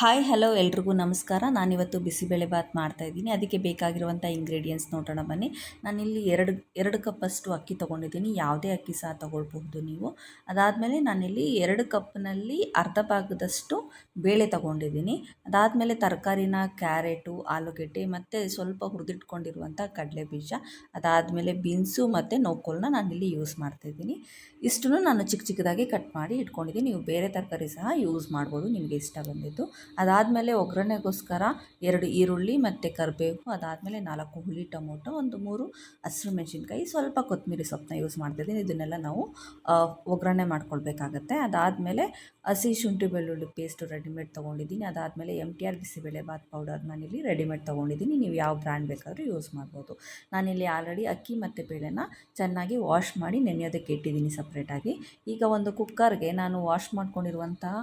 Hi, hello ಎಲ್ರಿಗೂ ನಮಸ್ಕಾರ. ನಾನಿವತ್ತು ಬಾತ್ ಮಾಡ್ತಾಯಿದ್ದೀನಿ ಅದಕ್ಕೆ ಬೇಕಾಗಿರುವಂಥ ಇಂಗ್ರೀಡಿಯೆಂಟ್ಸ್ ನೋಡೋಣ ಬನ್ನಿ. ನಾನಿಲ್ಲಿ ಎರಡು ಎರಡು ಕಪ್ಪಷ್ಟು ಅಕ್ಕಿ ತೊಗೊಂಡಿದ್ದೀನಿ. ಯಾವುದೇ ಅಕ್ಕಿ ಸಹ ತೊಗೊಳ್ಬಹುದು ನೀವು. ಅದಾದಮೇಲೆ ನಾನಿಲ್ಲಿ ಎರಡು ಕಪ್ನಲ್ಲಿ ಅರ್ಧ ಭಾಗದಷ್ಟು ಬೇಳೆ ತೊಗೊಂಡಿದ್ದೀನಿ. ಅದಾದಮೇಲೆ ತರಕಾರಿನ ಕ್ಯಾರೆಟು, ಆಲೂಗೆಡ್ಡೆ ಮತ್ತು ಸ್ವಲ್ಪ ಹುರಿದಿಟ್ಕೊಂಡಿರುವಂಥ ಕಡಲೆ ಬೀಜ ಅದಾದಮೇಲೆ ಬೀನ್ಸು ಮತ್ತು ನೋಕೋಲನ್ನ ನಾನಿಲ್ಲಿ ಯೂಸ್ ಮಾಡ್ತಾಯಿದ್ದೀನಿ ಇಷ್ಟನ್ನು ನಾನು ಚಿಕ್ಕ ಚಿಕ್ಕದಾಗಿ ಕಟ್ ಮಾಡಿ ಇಟ್ಕೊಂಡಿದ್ದೀನಿ. ನೀವು ಬೇರೆ ತರಕಾರಿ ಸಹ ಯೂಸ್ ಮಾಡ್ಬೋದು, ನಿಮಗೆ ಇಷ್ಟ ಬಂದಿದ್ದು. ಅದಾದಮೇಲೆ ಒಗ್ಗರಣೆಗೋಸ್ಕರ ಎರಡು ಈರುಳ್ಳಿ ಮತ್ತು ಕರಿಬೇವು, ಅದಾದಮೇಲೆ ನಾಲ್ಕು ಹುಳಿ ಟೊಮೊಟೊ, ಒಂದು ಮೂರು ಹಸಿರು ಮೆಣಸಿನ್ಕಾಯಿ, ಸ್ವಲ್ಪ ಕೊತ್ತಂಬರಿ ಸೊಪ್ಪನ್ನ ಯೂಸ್ ಮಾಡ್ತಿದ್ದೀನಿ. ಇದನ್ನೆಲ್ಲ ನಾವು ಒಗ್ಗರಣೆ ಮಾಡ್ಕೊಳ್ಬೇಕಾಗತ್ತೆ. ಅದಾದಮೇಲೆ ಹಸಿ ಶುಂಠಿ ಬೆಳ್ಳುಳ್ಳಿ ಪೇಸ್ಟು ರೆಡಿಮೇಡ್ ತೊಗೊಂಡಿದ್ದೀನಿ. ಅದಾದಮೇಲೆ M T R bisibele bath powder ನಾನಿಲ್ಲಿ ರೆಡಿಮೇಡ್ ತೊಗೊಂಡಿದ್ದೀನಿ. ನೀವು ಯಾವ ಬ್ರ್ಯಾಂಡ್ ಬೇಕಾದರೂ ಯೂಸ್ ಮಾಡ್ಬೋದು. ನಾನಿಲ್ಲಿ ಆಲ್ರೆಡಿ ಅಕ್ಕಿ ಮತ್ತು ಬೇಳೆನ ಚೆನ್ನಾಗಿ ವಾಶ್ ಮಾಡಿ ನೆನೆಯೋದಕ್ಕೆ ಇಟ್ಟಿದ್ದೀನಿ ಸಪ್ರೇಟಾಗಿ ಈಗ ಒಂದು ಕುಕ್ಕರ್ಗೆ ನಾನು ವಾಶ್ ಮಾಡ್ಕೊಂಡಿರುವಂತಹ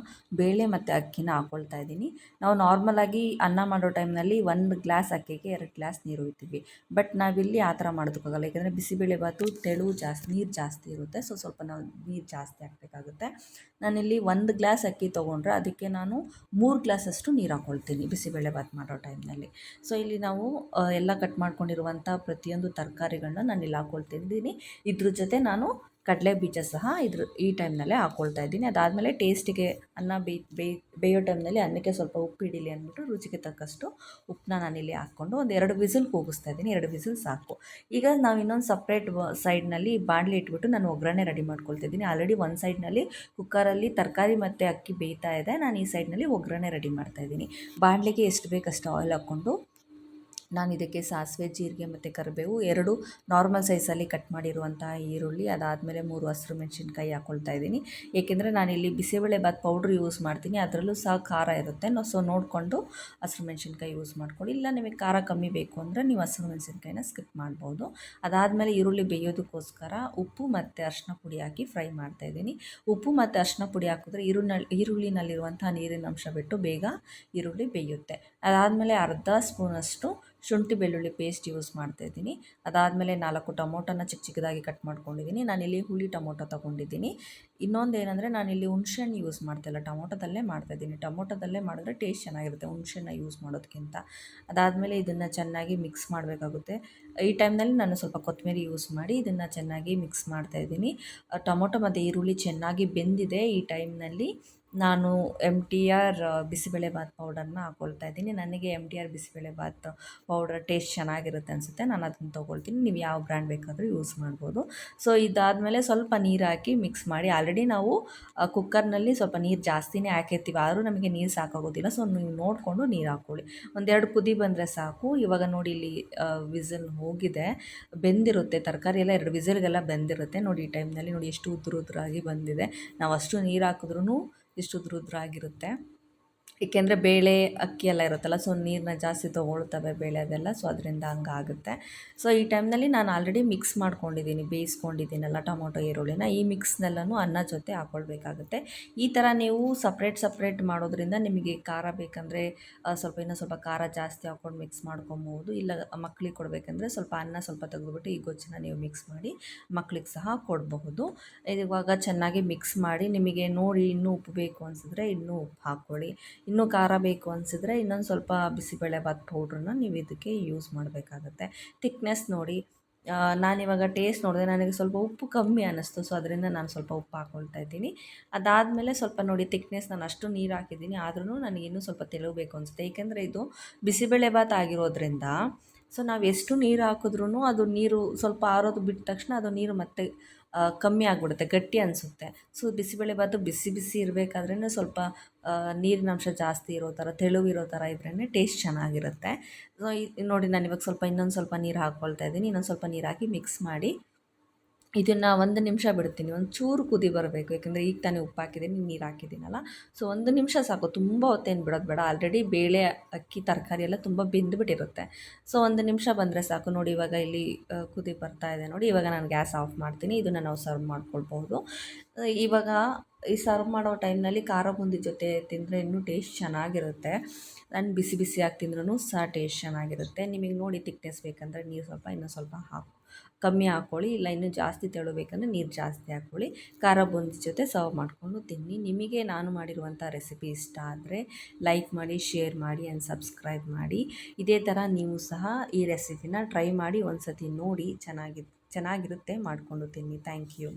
ಬೇಳೆ ಮತ್ತು ಅಕ್ಕಿನ ಹಾಕ್ಕೊಳ್ತಾ ಇದ್ದೀನಿ. ನಾವು ನಾರ್ಮಲಾಗಿ ಅನ್ನ ಮಾಡೋ ಟೈಮ್ನಲ್ಲಿ ಒಂದು ಗ್ಲಾಸ್ ಅಕ್ಕಿಗೆ ಎರಡು ಗ್ಲಾಸ್ ನೀರು ಒಯ್ತೀವಿ ಬಟ್ ನಾವಿಲ್ಲಿ ಆ ಥರ ಮಾಡೋದಕ್ಕಾಗಲ್ಲ. ಯಾಕಂದರೆ ಬಿಸಿಬೇಳೆ ಬಾತು ತೆಳು ಜಾಸ್ತಿ ನೀರು ಜಾಸ್ತಿ ಇರುತ್ತೆ. ಸೊ ಸ್ವಲ್ಪ ನಾವು ನೀರು ಜಾಸ್ತಿ ಹಾಕಬೇಕಾಗುತ್ತೆ. ನಾನಿಲ್ಲಿ ಒಂದು ಗ್ಲಾಸ್ ಅಕ್ಕಿ ತೊಗೊಂಡ್ರೆ ಅದಕ್ಕೆ ನಾನು ಮೂರು ಗ್ಲಾಸಷ್ಟು ನೀರು ಹಾಕ್ಕೊಳ್ತೀನಿ ಬಿಸಿಬೇಳೆ ಬಾತ್ ಮಾಡೋ ಟೈಮ್ನಲ್ಲಿ. ಸೊ ಇಲ್ಲಿ ನಾವು ಎಲ್ಲ ಕಟ್ ಮಾಡ್ಕೊಂಡಿರುವಂಥ ಪ್ರತಿಯೊಂದು ತರಕಾರಿಗಳನ್ನ ನಾನು ಇಲ್ಲಿ ಹಾಕ್ಕೊಳ್ತಿದ್ದೀನಿ ಇದ್ರ ಜೊತೆ ನಾನು ಕಡಲೆ ಬೀಜ ಸಹ ಇದ್ರ, ಈ ಟೈಮ್ನಲ್ಲೇ ಹಾಕ್ಕೊಳ್ತಾ ಇದ್ದೀನಿ. ಅದಾದಮೇಲೆ ಟೇಸ್ಟಿಗೆ ಅನ್ನ ಬೇಯ್ ಬೇಯೋ ಟೈಮ್ನಲ್ಲಿ ಅನ್ನಕ್ಕೆ ಸ್ವಲ್ಪ ಉಪ್ಪು ಹಿಡೀಲಿ ಅಂದ್ಬಿಟ್ಟು ರುಚಿಗೆ ತಕ್ಕಷ್ಟು ಉಪ್ಪನ್ನ ನಾನಿಲ್ಲಿ ಹಾಕ್ಕೊಂಡು ಒಂದು ಎರಡು ವಿಸಿಲ್ ಕೂಗಿಸ್ತಾ ಇದ್ದೀನಿ. ಎರಡು ವಿಸಿಲ್ ಸಾಕು. ಈಗ ನಾವು ಇನ್ನೊಂದು ಸಪ್ರೇಟ್ ಸೈಡ್ನಲ್ಲಿ ಬಾಣಲಿ ಇಟ್ಬಿಟ್ಟು ನಾನು ಒಗ್ಗರಣೆ ರೆಡಿ ಮಾಡ್ಕೊಳ್ತಿದ್ದೀನಿ ಆಲ್ರೆಡಿ ಒಂದು ಸೈಡ್ನಲ್ಲಿ ಕುಕ್ಕರಲ್ಲಿ ತರಕಾರಿ ಮತ್ತು ಅಕ್ಕಿ ಬೇಯ್ತಾ ಇದೆ. ನಾನು ಈ ಸೈಡ್ನಲ್ಲಿ ಒಗ್ಗರಣೆ ರೆಡಿ ಮಾಡ್ತಾ ಇದ್ದೀನಿ. ಬಾಣಲಿಗೆ ಎಷ್ಟು ಬೇಕಷ್ಟು ಆಯಿಲ್ ಹಾಕ್ಕೊಂಡು ನಾನು ಇದಕ್ಕೆ ಸಾಸಿವೆ, ಜೀರಿಗೆ ಮತ್ತು ಕರಿಬೇವು ಎರಡು ನಾರ್ಮಲ್ ಸೈಜಲ್ಲಿ ಕಟ್ ಮಾಡಿರುವಂಥ ಈರುಳ್ಳಿ. ಅದಾದಮೇಲೆ ಮೂರು ಹಸಿರು ಮೆಣಸಿನ್ಕಾಯಿ ಹಾಕ್ಕೊಳ್ತಾ ಇದ್ದೀನಿ. ಏಕೆಂದರೆ ನಾನಿಲ್ಲಿ ಬಿಸಿಬೇಳೆ ಬಾತ್ ಪೌಡ್ರ್ ಯೂಸ್ ಮಾಡ್ತೀನಿ. ಅದರಲ್ಲೂ ಸಹ ಖಾರ ಇರುತ್ತೆ. ಸೊ ನೋಡಿಕೊಂಡು ಹಸಿರು ಮೆಣಸಿನ್ಕಾಯಿ ಯೂಸ್ ಮಾಡ್ಕೊಳ್ಳಿ. ಇಲ್ಲ ನಿಮಗೆ ಖಾರ ಕಮ್ಮಿ ಬೇಕು ಅಂದರೆ ನೀವು ಹಸಿರು ಮೆಣಸಿನ್ಕಾಯಿನ ಸ್ಕಿಪ್ ಮಾಡ್ಬೋದು. ಅದಾದಮೇಲೆ ಈರುಳ್ಳಿ ಬೇಯೋದಕ್ಕೋಸ್ಕರ ಉಪ್ಪು ಮತ್ತು ಅರಿಶಿನ ಪುಡಿ ಹಾಕಿ ಫ್ರೈ ಮಾಡ್ತಾ ಇದ್ದೀನಿ. ಉಪ್ಪು ಮತ್ತು ಅರಿಶಿನ ಪುಡಿ ಹಾಕಿದ್ರೆ ಈರುಳ್ಳಿ ಈರುಳ್ಳಿನಲ್ಲಿರುವಂಥ ನೀರಿನ ಅಂಶ ಬಿಟ್ಟು ಬೇಗ ಈರುಳ್ಳಿ ಬೇಯುತ್ತೆ. ಅದಾದಮೇಲೆ ಅರ್ಧ ಸ್ಪೂನಷ್ಟು ಶುಂಠಿ ಬೆಳ್ಳುಳ್ಳಿ ಪೇಸ್ಟ್ ಯೂಸ್ ಮಾಡ್ತಾ ಇದ್ದೀನಿ. ಅದಾದಮೇಲೆ ನಾಲ್ಕು ಟೊಮೊಟೊನ ಚಿಕ್ಕ ಚಿಕ್ಕದಾಗಿ ಕಟ್ ಮಾಡ್ಕೊಂಡಿದ್ದೀನಿ. ನಾನಿಲ್ಲಿ ಹುಳಿ ಟೊಮೊಟೊ ತೊಗೊಂಡಿದ್ದೀನಿ. ಇನ್ನೊಂದು ಏನಂದರೆ ನಾನಿಲ್ಲಿ ಹುಣ್ಸೆಹಣ್ಣು ಯೂಸ್ ಮಾಡ್ತಾಯಿಲ್ಲ ಟೊಮೊಟೊದಲ್ಲೇ ಮಾಡ್ತಾಯಿದ್ದೀನಿ ಟೊಮೊಟೊದಲ್ಲೇ ಮಾಡಿದ್ರೆ ಟೇಸ್ಟ್ ಚೆನ್ನಾಗಿರುತ್ತೆ ಹುಣ್ಸೆಹಣ್ಣು ಯೂಸ್ ಮಾಡೋದಕ್ಕಿಂತ ಅದಾದಮೇಲೆ ಇದನ್ನು ಚೆನ್ನಾಗಿ ಮಿಕ್ಸ್ ಮಾಡಬೇಕಾಗುತ್ತೆ. ಈ ಟೈಮ್ನಲ್ಲಿ ನಾನು ಸ್ವಲ್ಪ ಕೊತ್ತಂಬರಿ ಯೂಸ್ ಮಾಡಿ ಇದನ್ನು ಚೆನ್ನಾಗಿ ಮಿಕ್ಸ್ ಮಾಡ್ತಾ ಇದ್ದೀನಿ. ಟೊಮೊಟೊ ಮತ್ತು ಈರುಳ್ಳಿ ಚೆನ್ನಾಗಿ ಬೆಂದಿದೆ ಈ ಟೈಮ್ನಲ್ಲಿ ನಾನು ಎಂ ಟಿ ಆರ್ ಬಿಸಿಬೇಳೆಬಾತ್ ಪೌಡರ್ನ ಹಾಕ್ಕೊಳ್ತಾ ಇದ್ದೀನಿ. ನನಗೆ M T R bisi bele bath powder taste ಚೆನ್ನಾಗಿರುತ್ತೆ ಅನಿಸುತ್ತೆ. ನಾನು ಅದನ್ನು ತೊಗೊಳ್ತೀನಿ. ನೀವು ಯಾವ ಬ್ರ್ಯಾಂಡ್ ಬೇಕಾದರೂ ಯೂಸ್ ಮಾಡ್ಬೋದು. ಸೊ ಇದಾದಮೇಲೆ ಸ್ವಲ್ಪ ನೀರು ಹಾಕಿ ಮಿಕ್ಸ್ ಮಾಡಿ. ಆಲ್ರೆಡಿ ನಾವು ಕುಕ್ಕರ್ನಲ್ಲಿ ಸ್ವಲ್ಪ ನೀರು ಜಾಸ್ತಿನೇ ಹಾಕಿರ್ತೀವಿ. ಆದರೂ ನಮಗೆ ನೀರು ಸಾಕಾಗೋದಿಲ್ಲ. ಸೊ ನೀವು ನೋಡಿಕೊಂಡು ನೀರು ಹಾಕ್ಕೊಳ್ಳಿ ಒಂದೆರಡು ಕುದಿ ಬಂದರೆ ಸಾಕು. ಇವಾಗ ನೋಡಿ ಇಲ್ಲಿ ವಿಸಲ್ ಹೋಗಿದೆ. ಬೆಂದಿರುತ್ತೆ. ತರಕಾರಿ ಎಲ್ಲ ಎರಡು ವಿಸಲ್ಗೆಲ್ಲ ಬೆಂದಿರುತ್ತೆ. ನೋಡಿ ಈ ಟೈಮ್ನಲ್ಲಿ ನೋಡಿ ಎಷ್ಟು ಉದುರು ಉದುರಾಗಿ ಬಂದಿದೆ. ನಾವು ಅಷ್ಟು ನೀರು ಹಾಕಿದ್ರೂ ಇಷ್ಟು ರುದ್ರ ಆಗಿರುತ್ತೆ ಏಕೆಂದರೆ ಬೇಳೆ ಅಕ್ಕಿ ಎಲ್ಲ ಇರುತ್ತಲ್ಲ ಸೊ ನೀರನ್ನ ಜಾಸ್ತಿ ತೊಗೊಳ್ತವೆ ಬೇಳೆ ಅದೆಲ್ಲ ಸೊ ಅದರಿಂದ ಹಂಗಾಗುತ್ತೆ ಸೊ ಈ ಟೈಮ್ನಲ್ಲಿ ನಾನು ಆಲ್ರೆಡಿ ಮಿಕ್ಸ್ ಮಾಡ್ಕೊಂಡಿದ್ದೀನಿ ಬೇಯಿಸ್ಕೊಂಡಿದ್ದೀನಲ್ಲ ಟೊಮೊಟೊ, ಈರುಳ್ಳಿನ. ಈ ಮಿಕ್ಸ್ನೆಲ್ಲನೂ ಅನ್ನ ಜೊತೆ ಹಾಕ್ಕೊಳ್ಬೇಕಾಗುತ್ತೆ ಈ ಥರ ನೀವು ಸಪ್ರೇಟ್ ಸಪ್ರೇಟ್ ಮಾಡೋದ್ರಿಂದ ನಿಮಗೆ ಖಾರ ಬೇಕಂದರೆ ಸ್ವಲ್ಪ ಇನ್ನೂ ಸ್ವಲ್ಪ ಖಾರ ಜಾಸ್ತಿ ಹಾಕ್ಕೊಂಡು ಮಿಕ್ಸ್ ಮಾಡ್ಕೊಬೋದು ಇಲ್ಲ ಮಕ್ಕಳಿಗೆ ಕೊಡಬೇಕಂದ್ರೆ ಸ್ವಲ್ಪ ಅನ್ನ ಸ್ವಲ್ಪ ತೆಗೆದುಬಿಟ್ಟು ಈ ಗೊಜ್ಜನ್ನ ನೀವು ಮಿಕ್ಸ್ ಮಾಡಿ ಮಕ್ಳಿಗೆ ಸಹ ಕೊಡಬಹುದು. ಇವಾಗ ಚೆನ್ನಾಗಿ ಮಿಕ್ಸ್ ಮಾಡಿ ನಿಮಗೆ ನೋಡಿ ಇನ್ನೂ ಉಪ್ಪು ಬೇಕು ಅನಿಸಿದ್ರೆ ಇನ್ನೂ ಉಪ್ಪು ಹಾಕ್ಕೊಳ್ಳಿ. ಇನ್ನೂ ಖಾರ ಬೇಕು ಅನಿಸಿದ್ರೆ ಇನ್ನೊಂದು ಸ್ವಲ್ಪ ಬಿಸಿಬೇಳೆಬಾತ್ ಪೌಡ್ರನ್ನ ನೀವು ಇದಕ್ಕೆ ಯೂಸ್ ಮಾಡಬೇಕಾಗತ್ತೆ. ತಿಕ್ನೆಸ್ ನೋಡಿ ನಾನಿವಾಗ ಟೇಸ್ಟ್ ನೋಡಿದೆ ನನಗೆ ಸ್ವಲ್ಪ ಉಪ್ಪು ಕಮ್ಮಿ ಅನ್ನಿಸ್ತು ಸೊ ಅದರಿಂದ ನಾನು ಸ್ವಲ್ಪ ಉಪ್ಪು ಹಾಕ್ಕೊಳ್ತಾ ಇದ್ದೀನಿ. ಅದಾದಮೇಲೆ ಸ್ವಲ್ಪ ನೋಡಿ ತಿಕ್ನೆಸ್ ನಾನು ಅಷ್ಟು ನೀರು ಹಾಕಿದ್ದೀನಿ ಆದ್ರೂ ಇನ್ನೂ ಸ್ವಲ್ಪ ತೆಳುಬೇಕು ಅನಿಸುತ್ತೆ. ಏಕೆಂದರೆ ಇದು ಬಿಸಿಬೇಳೆಬಾತ್ ಆಗಿರೋದ್ರಿಂದ ಸೊ ನಾವು ಎಷ್ಟು ನೀರು ಹಾಕಿದ್ರೂ ಅದು ನೀರು ಸ್ವಲ್ಪ ಆರೋದು ಬಿಟ್ಟ ತಕ್ಷಣ ಅದು ನೀರು ಮತ್ತೆ ಕಮ್ಮಿ ಆಗಿಬಿಡುತ್ತೆ, ಗಟ್ಟಿ ಅನಿಸುತ್ತೆ. ಸೊ ಬಿಸಿಬೇಳೆಬಾತು ಬಿಸಿ ಬಿಸಿ ಇರಬೇಕಾದ್ರೇ ಸ್ವಲ್ಪ ನೀರಿನ ಅಂಶ ಜಾಸ್ತಿ ಇರೋ ಥರ ತೆಳುವಿರೋ ಥರ ಇದ್ರೇ ಟೇಸ್ಟ್ ಚೆನ್ನಾಗಿರುತ್ತೆ. ಸೊ ನೋಡಿ, ನಾನು ಇವಾಗ ಸ್ವಲ್ಪ ಇನ್ನೊಂದು ಸ್ವಲ್ಪ ನೀರು ಹಾಕ್ಕೊಳ್ತಾ ಇದ್ದೀನಿ, ಇನ್ನೊಂದು ಸ್ವಲ್ಪ ನೀರು ಹಾಕಿ ಮಿಕ್ಸ್ ಮಾಡಿ. ಇದನ್ನು ಒಂದು ನಿಮಿಷ ಬಿಡ್ತೀನಿ. ಒಂದು ಚೂರು ಕುದಿ ಬರಬೇಕು. ಯಾಕಂದರೆ ಈಗ ತಾನೇ ಉಪ್ಪು ಹಾಕಿದ್ದೀನಿ ನೀರು ಹಾಕಿದ್ದೀನಲ್ಲ. ಸೊ ಒಂದು ನಿಮಿಷ ಸಾಕು. ತುಂಬ ಹೊತ್ತೇನು ಬಿಡೋದು ಬೇಡ. ಆಲ್ರೆಡಿ ಬೇಳೆ, ಅಕ್ಕಿ, ತರಕಾರಿ ಎಲ್ಲ ತುಂಬ ಬೆಂದುಬಿಟ್ಟಿರುತ್ತೆ ಸೊ ಒಂದು ನಿಮಿಷ ಬಂದರೆ ಸಾಕು. ನೋಡಿ, ಇವಾಗ ಇಲ್ಲಿ ಕುದಿ ಬರ್ತಾ ಇದೆ. ನೋಡಿ, ಇವಾಗ ನಾನು ಗ್ಯಾಸ್ ಆಫ್ ಮಾಡ್ತೀನಿ. ಇದನ್ನು ನಾವು ಸರ್ವ್ ಮಾಡ್ಕೊಳ್ಬೋದು ಇವಾಗ ಈ ಸರ್ವ್ ಮಾಡೋ ಟೈಮ್ನಲ್ಲಿ ಖಾರ ಬೂಂದಿ ಜೊತೆ ತಿಂದರೆ ಇನ್ನೂ ಟೇಸ್ಟ್ ಚೆನ್ನಾಗಿರುತ್ತೆ. ನಾನು ಬಿಸಿ ಬಿಸಿಯಾಗಿ ತಿಂದ್ರೂ ಸಹ ಟೇಸ್ಟ್ ಚೆನ್ನಾಗಿರುತ್ತೆ. ನಿಮಗೆ ನೋಡಿ ತಿಕ್ನೆಸ್ ಬೇಕಂದರೆ ನೀರು ಸ್ವಲ್ಪ, ಇನ್ನೂ ಸ್ವಲ್ಪ ಹಾಕಿ, ಕಮ್ಮಿ ಹಾಕ್ಕೊಳ್ಳಿ. ಇಲ್ಲ, ಇನ್ನೂ ಜಾಸ್ತಿ ತೆಳುಬೇಕಂದ್ರೆ ನೀರು ಜಾಸ್ತಿ ಹಾಕ್ಕೊಳ್ಳಿ. ಖಾರ ಬೂಂದಿ ಜೊತೆ ಸರ್ವ್ ಮಾಡಿಕೊಂಡು ತಿನ್ನಿ. ನಿಮಗೆ ನಾನು ಮಾಡಿರುವಂಥ ರೆಸಿಪಿ ಇಷ್ಟ ಆದರೆ ಲೈಕ್ ಮಾಡಿ, ಶೇರ್ ಮಾಡಿ ಆ್ಯಂಡ್ ಸಬ್ಸ್ಕ್ರೈಬ್ ಮಾಡಿ. ಇದೇ ಥರ ನೀವು ಸಹ ಈ ರೆಸಿಪಿನ ಟ್ರೈ ಮಾಡಿ ಒಂದು ಸತಿ ನೋಡಿ ಚೆನ್ನಾಗಿ, ಚೆನ್ನಾಗಿರುತ್ತೆ ಮಾಡಿಕೊಂಡು ತಿನ್ನಿ. Thank you.